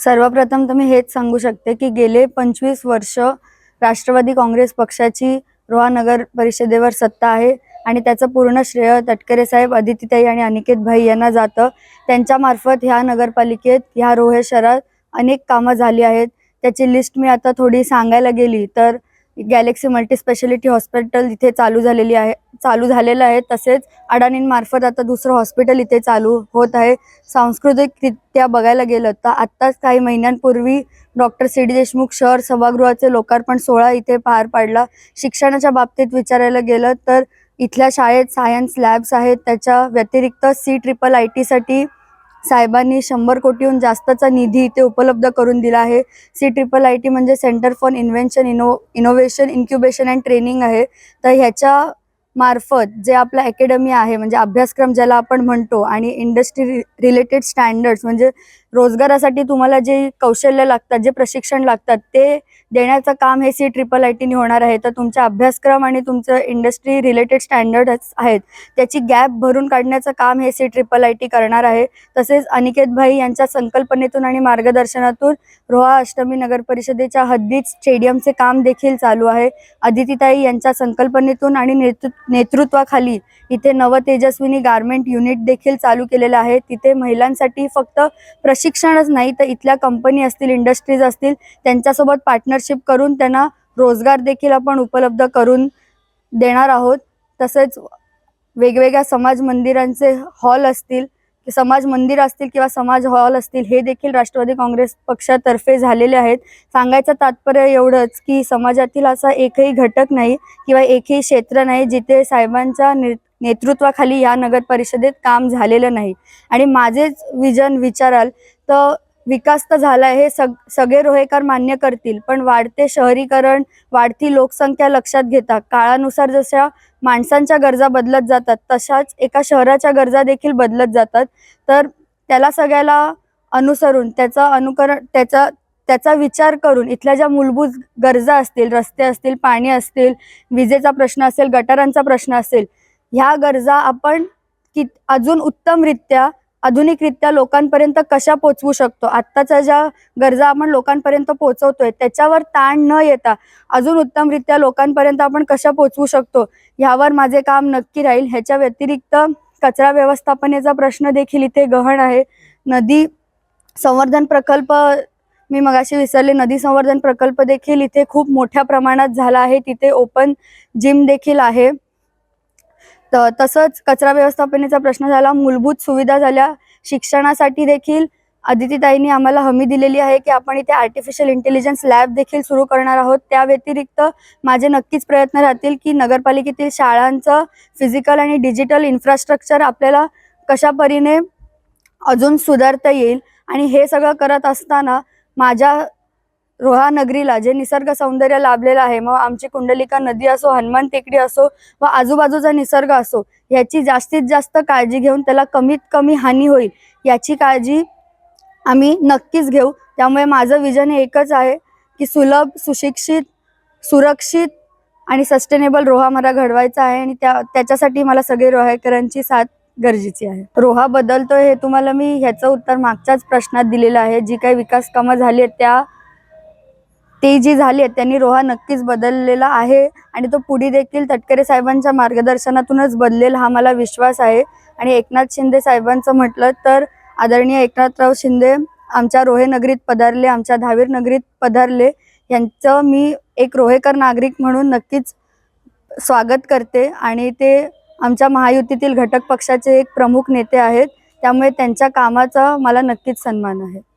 सर्वप्रथम तुम्ही हेच सांगू शकते की गेले पंचवीस वर्ष राष्ट्रवादी काँग्रेस पक्षाची रोहा नगर परिषदेवर सत्ता आहे आणि त्याचं पूर्ण श्रेय तटकरे साहेब अदितीताई आणि अनिकेत भाई यांना जातं. त्यांच्यामार्फत ह्या नगरपालिकेत ह्या रोहे शहरात अनेक कामं झाली आहेत. त्याची लिस्ट मी आता थोडी सांगायला गेली तर गॅलेक्सी मल्टीस्पेशालिटी हॉस्पिटल इथे चालू झालेली आहे चालू झालेलं आहे. तसेच अडाणींमार्फत आता दुसरं हॉस्पिटल इथे चालू होत आहे. सांस्कृतिकरित्या बघायला गेलं तर आत्ताच काही महिन्यांपूर्वी डॉक्टर सी डी देशमुख शहर सभागृहाचे लोकार्पण सोहळा इथे पार पाडला. शिक्षणाच्या बाबतीत विचारायला गेलं तर इथल्या शाळेत सायन्स लॅब्स आहेत. त्याच्या व्यतिरिक्त सी ट्रिपल आय टीसाठी साहेबांनी शंभर कोटीहून जास्तचा निधी इथे उपलब्ध करून दिला आहे. सी ट्रिपल आय टी म्हणजे centre for invention ino innovation incubation and training आहे. तर ह्याच्या मार्फत जे आपलं अकॅडमी आहे म्हणजे अभ्यासक्रम ज्याला आपण म्हणतो आणि इंडस्ट्री रिलेटेड स्टँडर्ड्स म्हणजे रोजगारासाठी तुम्हाला जे कौशल्य लागतात जे प्रशिक्षण लागतात ते देण्याचं काम हे सी ट्रिपल आय टीने होणार आहे. तर तुमचा अभ्यासक्रम आणि तुमचं इंडस्ट्री रिलेटेड स्टँडर्ड्स आहेत त्याची गॅप भरून काढण्याचं काम हे सी ट्रिपल आय टी करणार आहे. तसेच अनिकेत भाई यांच्या संकल्पनेतून आणि मार्गदर्शनातून रोहा अष्टमी नगर परिषदेच्या हद्दीत स्टेडियमचे काम देखील चालू आहे. अदितीताई यांच्या संकल्पनेतून आणि नेतृत्व नेतृत्वाखाली. इथे नवतेजस्विनी गारमेंट युनिट देखील चालू केलेलं आहे तिथे महिलांसाठी फक्त प्रशिक्षणच नाही तर इथल्या कंपनी असतील इंडस्ट्रीज असतील त्यांच्यासोबत पार्टनरशिप करून त्यांना रोजगार देखील आपण उपलब्ध करून देणार आहोत. तसेच वेगवेगळ्या समाज मंदिरांचे हॉल असतील समाज मंदिर असतील किंवा समाज हॉल असतील हे देखील राष्ट्रवादी काँग्रेस पक्षातर्फे झालेले आहेत. सांगायचं तात्पर्य एवढंच की समाजातील असा एकही घटक नाही किंवा एकही क्षेत्र नाही जिथे साहेबांच्या ने नेतृत्वाखाली या नगर परिषदेत काम झालेलं नाही. आणि माझेच विजन विचाराल तर विकास तर झाला आहे हे सग सगळे रोहेकर मान्य करतील पण वाढते शहरीकरण वाढती लोकसंख्या लक्षात घेता काळानुसार जशा माणसांच्या गरजा बदलत जातात तशाच एका शहराच्या गरजा देखील बदलत जातात. तर त्याला सगळ्याला अनुसरून त्याचं अनुकरण त्याचा त्याचा विचार करून इथल्या ज्या मूलभूत गरजा असतील रस्ते असतील पाणी असतील विजेचा प्रश्न असेल गटारांचा प्रश्न असेल ह्या गरजा आपण कि अजून उत्तमरित्या आधुनिकरित्या लोकांपर्यंत कशा पोचवू शकतो? आत्ताच्या ज्या गरजा आपण लोकांपर्यंत पोहोचवतोय त्याच्यावर ताण न येता अजून उत्तमरित्या लोकांपर्यंत आपण कशा पोचवू शकतो? ह्यावर माझे काम नक्की राहील. ह्याच्या व्यतिरिक्त कचरा व्यवस्थापनेचा प्रश्न देखील इथे गहन आहे. नदी संवर्धन प्रकल्प मी मगाशी विसरले नदी संवर्धन प्रकल्प देखील इथे खूप मोठ्या प्रमाणात झाला आहे. तिथे ओपन जिम देखील आहे. तसंच कचरा व्यवस्थापनेचा प्रश्न झाला. मूलभूत सुविधा झाल्या. शिक्षणासाठी देखील अदितीताईंनी आम्हाला हमी दिलेली आहे की आपण इथे आर्टिफिशियल इंटेलिजन्स लॅब देखील सुरू करणार आहोत. त्या व्यतिरिक्त माझे नक्कीच प्रयत्न राहतील की नगरपालिकेतील शाळांचं फिजिकल आणि डिजिटल इन्फ्रास्ट्रक्चर आपल्याला कशा परीने अजून सुधारता येईल. आणि हे सगळं करत असताना माझ्या रोहा नगरीला जे निसर्ग सौंदर्य लाभलेलं आहे. मग आमची कुंडलिका नदी असो हनुमान टेकडी असो व आजूबाजूचा निसर्ग असो याची जास्तीत जास्त काळजी घेऊन त्याला कमीत कमी हानी होईल याची काळजी आम्ही नक्कीच घेऊ. त्यामुळे माझं विजन हे एकच आहे की सुलभ सुशिक्षित सुरक्षित आणि सस्टेनेबल रोहा मला घडवायचा आहे आणि त्या त्याच्यासाठी मला सगळे रोहेकरांची साथ गरजेची आहे. रोहा बदलतोय हे तुम्हाला मी ह्याचं उत्तर मागच्याच प्रश्नात दिलेलं आहे. जी काही विकास कामं झाली आहेत त्या ती जी झाली आहेत त्यांनी रोहा नक्कीच बदललेला आहे आणि तो पुढे देखील तटकरे साहेबांच्या मार्गदर्शनातूनच बदलेल हा मला विश्वास आहे. आणि एकनाथ शिंदे साहेबांचं म्हटलं तर आदरणीय एकनाथराव शिंदे आमच्या रोहे नगरीत पधारले आमच्या धावीर नगरीत पधारले. यांचं मी एक रोहेकर नागरिक म्हणून नक्कीच स्वागत करते आणि ते आमच्या महायुतीतील घटक पक्षाचे एक प्रमुख नेते आहेत. त्यामुळे त्यांच्या कामाचा मला नक्कीच सन्मान आहे.